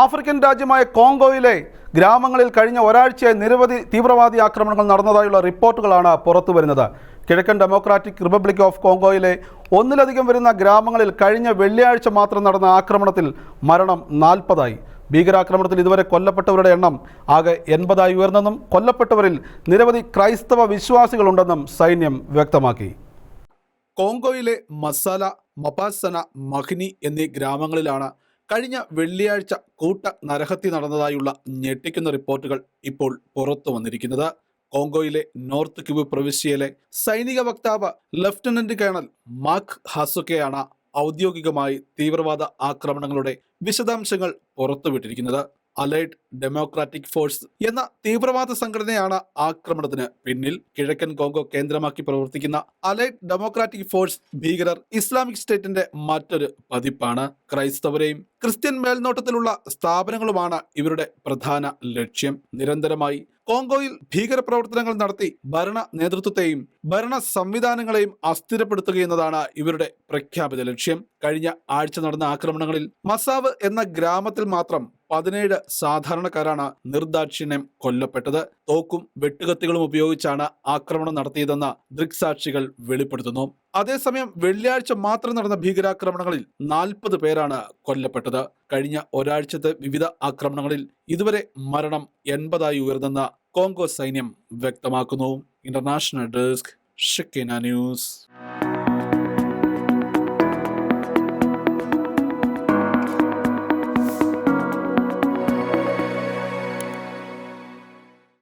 African രാജ്യമായ കോങ്കോയിലെ ഗ്രാമങ്ങളിൽ കഴിഞ്ഞ ഒരാഴ്ചയായി നിരവധി തീവ്രവാദി ആക്രമണങ്ങൾ നടന്നതായുള്ള റിപ്പോർട്ടുകളാണ് പുറത്തു വരുന്നത്. കിഴക്കൻ ഡെമോക്രാറ്റിക് റിപ്പബ്ലിക് ഓഫ് കോങ്കോയിലെ ഒന്നിലധികം വരുന്ന ഗ്രാമങ്ങളിൽ കഴിഞ്ഞ വെള്ളിയാഴ്ച മാത്രം നടന്ന ആക്രമണത്തിൽ മരണം നാൽപ്പതായി. ഭീകരാക്രമണത്തിൽ ഇതുവരെ കൊല്ലപ്പെട്ടവരുടെ എണ്ണം ആകെ എൺപതായി ഉയർന്നെന്നും കൊല്ലപ്പെട്ടവരിൽ നിരവധി ക്രൈസ്തവ വിശ്വാസികളുണ്ടെന്നും സൈന്യം വ്യക്തമാക്കി. കോങ്കോയിലെ മസാല മപാസന മഹ്നി എന്നീ ഗ്രാമങ്ങളിലാണ് കഴിഞ്ഞ വെള്ളിയാഴ്ച കൂട്ട നരഹത്തി നടന്നതായുള്ള ഞെട്ടിക്കുന്ന റിപ്പോർട്ടുകൾ ഇപ്പോൾ പുറത്തു വന്നിരിക്കുന്നത്. കോങ്കോയിലെ നോർത്ത് ക്യൂബ് പ്രവിശ്യയിലെ സൈനിക വക്താവ് ലഫ്റ്റനന്റ് കേണൽ മാക് ഹസുക്കെയാണ് ഔദ്യോഗികമായി തീവ്രവാദ ആക്രമണങ്ങളുടെ വിശദാംശങ്ങൾ പുറത്തുവിട്ടിരിക്കുന്നത്. അലൈഡ് ഡെമോക്രാറ്റിക് ഫോഴ്സ് എന്ന തീവ്രവാദ സംഘടനയാണ് ആക്രമണത്തിന് പിന്നിൽ. കിഴക്കൻ കോങ്കോ കേന്ദ്രമാക്കി പ്രവർത്തിക്കുന്ന അലൈഡ് ഡെമോക്രാറ്റിക് ഫോഴ്സ് ഭീകരർ ഇസ്ലാമിക് സ്റ്റേറ്റിന്റെ മറ്റൊരു പതിപ്പാണ്. ക്രൈസ്തവരെയും ക്രിസ്ത്യൻ മേൽനോട്ടത്തിലുള്ള സ്ഥാപനങ്ങളുമാണ് ഇവരുടെ പ്രധാന ലക്ഷ്യം. നിരന്തരമായി കോങ്കോയിൽ ഭീകരപ്രവർത്തനങ്ങൾ നടത്തി ഭരണ നേതൃത്വത്തെയും ഭരണ സംവിധാനങ്ങളെയും അസ്ഥിരപ്പെടുത്തുകയെന്നതാണ് ഇവരുടെ പ്രഖ്യാപിത ലക്ഷ്യം. കഴിഞ്ഞ ആഴ്ച നടന്ന ആക്രമണങ്ങളിൽ മസാവ് എന്ന ഗ്രാമത്തിൽ മാത്രം പതിനേഴ് സാധാരണക്കാരാണ് നിർദാക്ഷിണ്യം കൊല്ലപ്പെട്ടത്. തോക്കും വെട്ടുകത്തികളും ഉപയോഗിച്ചാണ് ആക്രമണം നടത്തിയതെന്ന് ദൃക്സാക്ഷികൾ വെളിപ്പെടുത്തുന്നു. അതേസമയം വെള്ളിയാഴ്ച മാത്രം നടന്ന ഭീകരാക്രമണങ്ങളിൽ നാൽപ്പത് പേരാണ് കൊല്ലപ്പെട്ടത്. കഴിഞ്ഞ ഒരാഴ്ചത്തെ വിവിധ ആക്രമണങ്ങളിൽ ഇതുവരെ മരണം എൺപതായി ഉയർന്നെന്ന് കോങ്കോ സൈന്യം വ്യക്തമാക്കുന്നു. International desk Shekinah news.